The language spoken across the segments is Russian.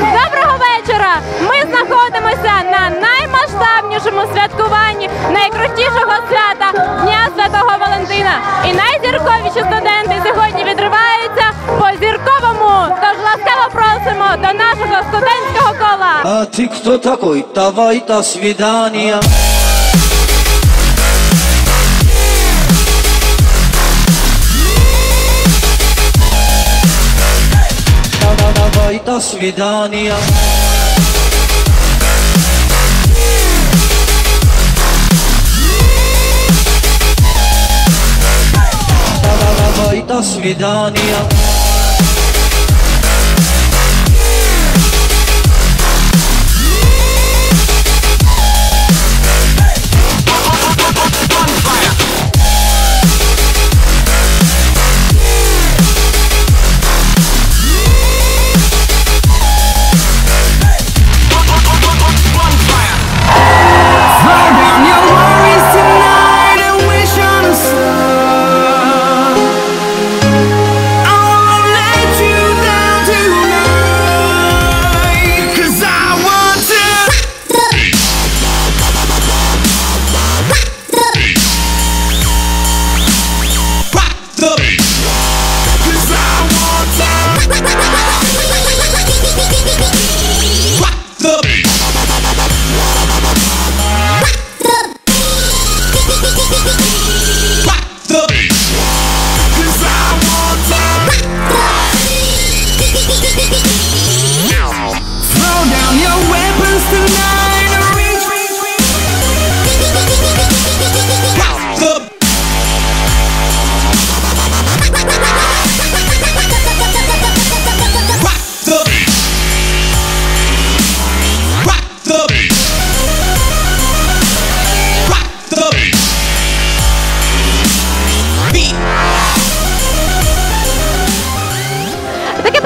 Доброго вечора! Ми знаходимося на наймасштабнішому святкуванні найкрутішого свята Дня Святого Валентина. І найзірковіші студенти сьогодні відриваються по зірковому. Тож ласкаво просимо до нашого студентського кола. А ты кто такой? Давай до свидания. يطس بدانيا يطس بدانيا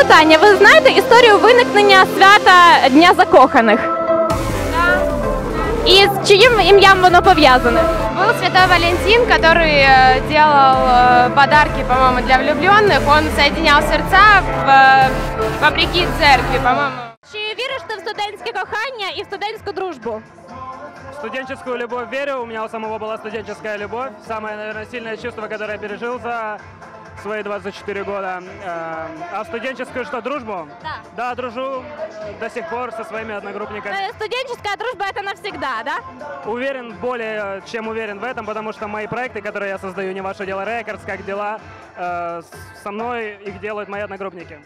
питання: ви знаєте історію виникнення свята Дня закоханих? І з чиїм ім'ям воно пов'язане? Был Святой Валентин, который э, делал э, подарки, по-моему, для влюбленных. Он соединял сердца в, э, вопреки церкви, по-моему. Чи віриш ти в студентське кохання і в студентську дружбу? В студенческую любовь верю, у меня у самого была студенческая любовь. Самое, наверное, сильное чувство, которое я пережил за свои 24 года. Э, А студенческую что, дружбу? Да. Да, дружу до сих пор со своими одногруппниками. Е, Студенческая дружба это навсегда, да? Уверен, более чем уверен в этом, потому что мои проекты, которые я создаю, не ваше дело рекордс, как дела, э, со мной их делают мои одногруппники.